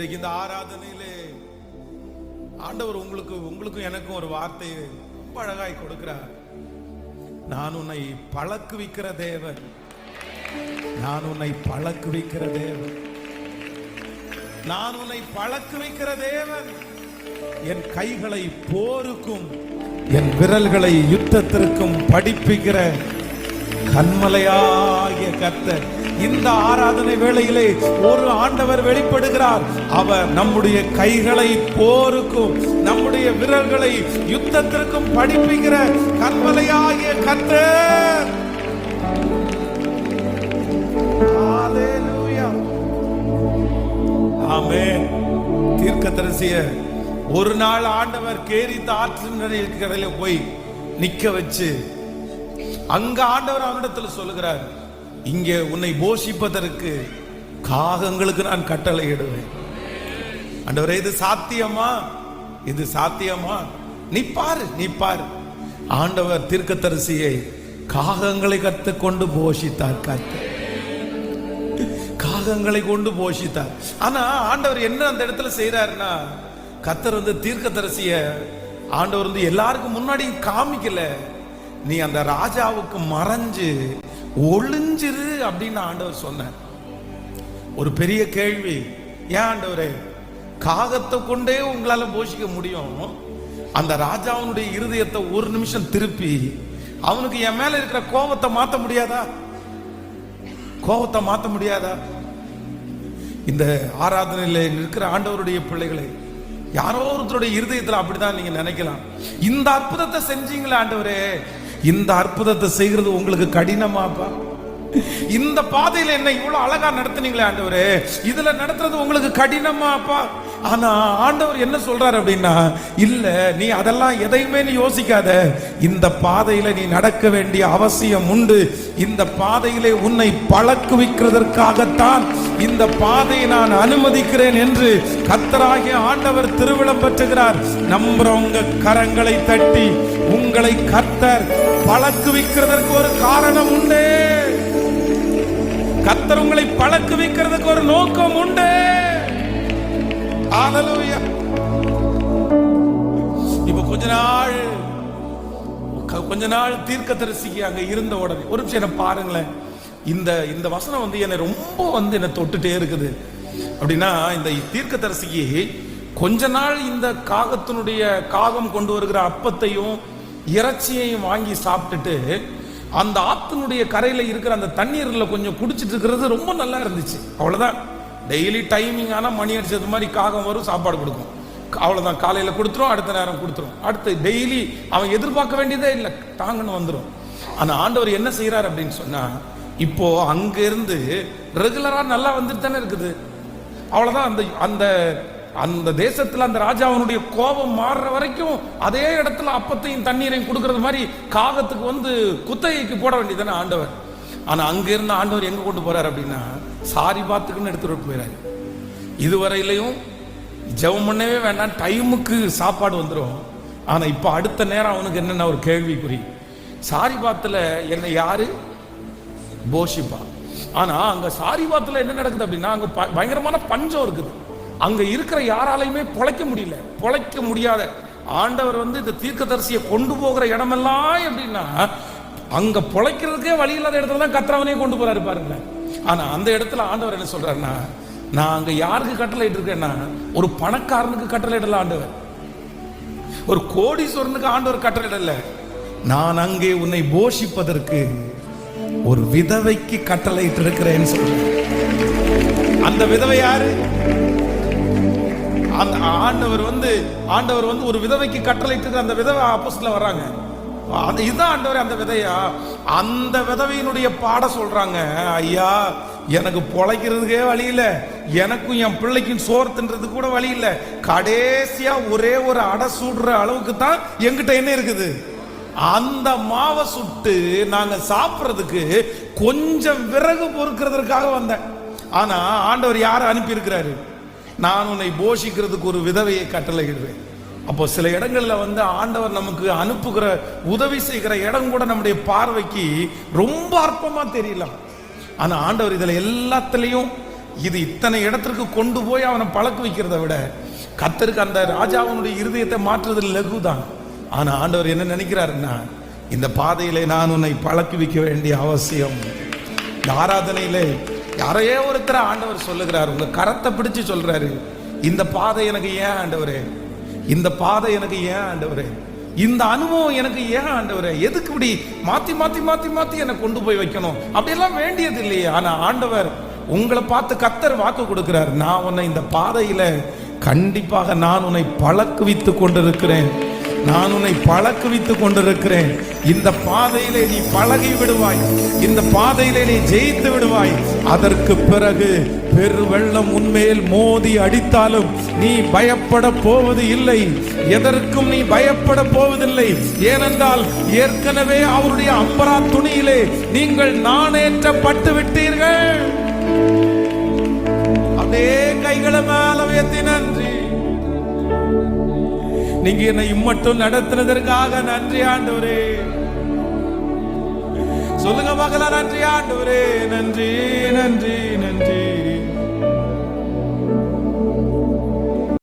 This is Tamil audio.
இன்றைக்கு இந்த ஆராதனையிலே ஆண்டவர் உங்களுக்கு உங்களுக்கும் எனக்கும் ஒரு வார்த்தையை ரொம்ப அழகாய் கொடுக்கிறார். நான் உன்னை பழக்குவிக்கிற தேவன். நான் உன்னை பழக்குவிக்கிற தேவன். நான் உன்னை பழக்குவிக்கிற தேவன். என் கைகளை போருக்கும் என் விரல்களை யுத்தத்திற்கும் படிப்பிக்கிற கண்மலையாகிய கர்த்தர். இந்த ஆராதனை வேளையிலே ஒரு ஆண்டவர் வெளிப்படுகிறார். அவர் நம்முடைய கைகளை போருக்கும் நம்முடைய விரல்களை யுத்தத்திற்கும் படிப்புகிற கண்மலையாகிய கர்த்தர். ஆமே தீர்க்க தரிசிய ஒரு நாள் ஆண்டவர் கேரித்த ஆற்றின் கடையில போய் நிக்க வச்சு அங்க ஆண்டவர் அவனிடத்துல சொல்லுகிறார். இங்கே உன்னை போஷிப்பதற்கு காகங்களுக்கு நான் கட்டளை இடுவேன் ஆண்டவரே இது சாத்தியமா? இது சாத்தியமா? நீ பாரு நீ பாரு. ஆண்டவர் தீர்க்கத்தரிசியை காகங்களை கத்துக்கொண்டு போஷித்தார் காத்து காகங்களை கொண்டு போஷித்தார். ஆனா ஆண்டவர் என்ன அந்த இடத்துல செய்யறாருன்னா கத்தர் வந்து தீர்க்கதரிசிய ஆண்டவர் வந்து எல்லாருக்கும் முன்னாடி காமிக்கல. நீ அந்த ராஜாவுக்கு மறைஞ்சு ஒளிஞ்சிரு அப்படின்னு ஆண்டவர் சொன்னார் ஒரு பெரிய கேள்வி ஏன் ஆண்டவரே காகத்தை கொண்டே உங்களால போஷிக்க முடியும்? அந்த ராஜாவுடைய இருதயத்தை ஒரு நிமிஷம் திருப்பி அவனுக்கு என் மேல இருக்கிற கோபத்தை மாத்த முடியாதா? கோபத்தை மாத்த முடியாதா? இந்த ஆராதனையில நிற்கிற ஆண்டவருடைய பிள்ளைகளை யாரோ ஒருத்தருடைய இருதயத்துல அப்படிதான் நீங்க நினைக்கலாம். இந்த அற்புதத்தை செஞ்சீங்களே ஆண்டவரே இந்த அற்புதத்தை செய்கிறது உங்களுக்கு கடினமாப்பா? இந்த பாதையில என்ன இவ்வளவு அழகா நடத்துனீங்களே ஆண்டவரே இதுல நடத்துறது உங்களுக்கு கடினமாப்பா? ஆனா ஆண்டவர் என்ன சொல்றாரு அப்படின்னா இல்ல நீ அதெல்லாம் எதையுமே நீ யோசிக்காத. இந்த பாதையில நீ நடக்க வேண்டிய அவசியம் உண்டு. இந்த பாதையிலே உன்னை பழக்குவிக்கிறதற்காகத்தான் இந்த பாதையை நான் அனுமதிக்கிறேன் என்று கத்தராகிய ஆண்டவர் திருவிழம் பெற்றுகிறார். நம்புறவங்க கரங்களை தட்டி உங்களை கத்தர் பழக்கு வைக்கிறதற்கு ஒரு காரணம் உண்டு. கத்தர் உங்களை பழக்கு வைக்கிறதுக்கு ஒரு நோக்கம் உண்டு. ஆனலூயா இப்ப கொஞ்ச நாள் கொஞ்ச நாள் தீர்க்கதரிசிக்கு அங்க இருந்த உடனே ஒரு நிமிஷம் என்ன பாருங்களேன். இந்த இந்த வசனம் வந்து என்னை ரொம்ப வந்து என்னை தொட்டுட்டே இருக்குது. அப்படின்னா இந்த தீர்க்கதரிசிக்கு கொஞ்ச நாள் இந்த காகத்தினுடைய காகம் கொண்டு வருகிற அப்பத்தையும் இறைச்சியையும் வாங்கி சாப்பிட்டுட்டு அந்த ஆத்தினுடைய கரையில் இருக்கிற அந்த தண்ணீரில் கொஞ்சம் குடிச்சிட்டு இருக்கிறது ரொம்ப நல்லா இருந்துச்சு. அவ்வளோதான் டெய்லி டைமிங் ஆனால் மணி அடிச்சது மாதிரி காகம் வரும் சாப்பாடு கொடுக்கும். அவ்வளோதான் காலையில் கொடுத்துரும் அடுத்த நேரம் கொடுத்துரும். அடுத்து டெய்லி அவன் எதிர்பார்க்க வேண்டியதே இல்லை. தாங்கன்னு வந்துடும் அந்த ஆண்டவர் என்ன செய்கிறார் அப்படின்னு சொன்னால் இப்போ அங்கேருந்து ரெகுலராக நல்லா வந்துட்டு தானே இருக்குது. அவ்வளோதான் அந்த அந்த அந்த தேசத்துல அந்த ராஜாவனுடைய கோபம் மாறுற வரைக்கும் அதே இடத்துல அப்பத்தையும் தண்ணீரையும் கொடுக்கறது மாதிரி காகத்துக்கு வந்து குத்தகைக்கு போட வேண்டியதானே ஆண்டவர். ஆனா அங்க இருந்த ஆண்டவர் எங்க கொண்டு போறாரு அப்படின்னா சாரி பாத்துக்குன்னு எடுத்துட்டு போயிறாரு. இதுவரையிலையும் ஜெபம் பண்ணவே வேண்டாம் டைமுக்கு சாப்பாடு வந்துடும் ஆனா இப்ப அடுத்த நேரம் அவனுக்கு என்னென்ன ஒரு கேள்விக்குறி? சாரி பாத்துல என்னை யாரு? போஷிப்பா. ஆனா அங்க சாரிபாத்துல என்ன நடக்குது அப்படின்னா அங்க ப- பயங்கரமான பஞ்சம் இருக்குது. அங்க இருக்கிற யாராலையுமே பொழைக்க முடியல. பொழைக்க முடியாத ஆண்டவர் வந்து இந்த தீர்க்கதரிசியை கொண்டு போகிற இடமெல்லாம் எப்படின்னா அங்க பொழைக்கிறதுக்கே வழி இல்லாத இடத்துல தான் கத்திரவனே கொண்டு போறாரு பாருங்க ஆனா அந்த இடத்துல ஆண்டவர் என்ன சொல்றாருன்னா நான் அங்க யாருக்கு கட்டளை இருக்கேன்னா ஒரு பணக்காரனுக்கு கட்டளை இடல ஆண்டவர். ஒரு கோடீஸ்வரனுக்கு ஆண்டவர் கட்டளை இடல நான் அங்கே உன்னை போஷிப்பதற்கு ஒரு விதவைக்கு கட்டளை இருக்கிறேன்னு சொல்றேன் அந்த விதவை யாரு? அந்த ஆண்டவர் வந்து ஆண்டவர் வந்து ஒரு விதவைக்கு கட்டளைட்டு அந்த விதவை ஆப்போசிட்ல வர்றாங்க. அது இதுதான் ஆண்டவர் அந்த விதையா? அந்த விதவையினுடைய பாட சொல்றாங்க ஐயா எனக்கு பொழைக்கிறதுக்கே வழி இல்லை. எனக்கும் என் பிள்ளைக்கும் சோறு தின்றது கூட வழி இல்லை. கடைசியா ஒரே ஒரு அடை சுடுற அளவுக்கு தான் எங்கிட்ட என்ன இருக்குது? அந்த மாவை சுட்டு நாங்க சாப்பிட்றதுக்கு கொஞ்சம் விறகு பொறுக்கிறதுக்காக வந்தேன். ஆனா ஆண்டவர் யாரை அனுப்பி இருக்கிறாரு நான் உன்னை போஷிக்கிறதுக்கு ஒரு விதவையை கட்டளையிடுவேன். அப்போ சில இடங்களில் வந்து ஆண்டவர் நமக்கு அனுப்புகிற உதவி செய்கிற இடம் கூட நம்முடைய பார்வைக்கு ரொம்ப அற்பமா தெரியலாம் ஆனால் ஆண்டவர் இதில் எல்லாத்துலேயும் இது இத்தனை இடத்திற்கு கொண்டு போய் அவனை பழக்க வைக்கிறத விட கத்தருக்கு அந்த ராஜாவினுடைய இருதயத்தை மாற்றுறது லகுதான். ஆனால் ஆண்டவர் என்ன நினைக்கிறாருன்னா இந்த பாதையிலே நான் உன்னை பழக்கி வைக்க வேண்டிய அவசியம். இந்த ஆராதனையிலே யாரையே ஒருத்தர் ஆண்டவர் சொல்லுகிறார். உங்க கரத்தை பிடிச்சு சொல்றாரு. இந்த பாதை எனக்கு ஏன் ஆண்டவரே? இந்த பாதை எனக்கு ஏன் ஆண்டவரே? இந்த அனுபவம் எனக்கு ஏன் ஆண்டவரே? எதுக்கு இப்படி மாத்தி மாத்தி மாத்தி மாத்தி என்னை கொண்டு போய் வைக்கணும்? அப்படியெல்லாம் வேண்டியது இல்லையே ஆனா ஆண்டவர் உங்களை பார்த்து கத்தர் வாக்கு கொடுக்கிறார். நான் உன்னை இந்த பாதையில கண்டிப்பாக நான் உன்னை பழக்குவித்து கொண்டிருக்கிறேன். நான் உன்னை பழக்குவித்து கொண்டிருக்கிறேன். இந்த பாதையிலே நீ பழகி விடுவாய். இந்த பாதையிலே நீ ஜெயித்து விடுவாய். அதற்கு பிறகு பெருவெள்ளம் உன்மேல் மோதி அடித்தாலும் நீ பயப்பட போவது இல்லை. எதற்கும் நீ பயப்பட போவதில்லை. ஏனென்றால் ஏற்கனவே அவருடைய அம்பரா துணியிலே நீங்கள் நாணேற்றப்பட்டு விட்டீர்கள். அதே கைகளை மேல உயர்த்தி நன்றி. நீங்க என்னை இம்மட்டும் நடத்தினதற்காக நன்றி ஆண்டவரே. சொல்லுங்க மகளா நன்றி ஆண்டவரே. நன்றி நன்றி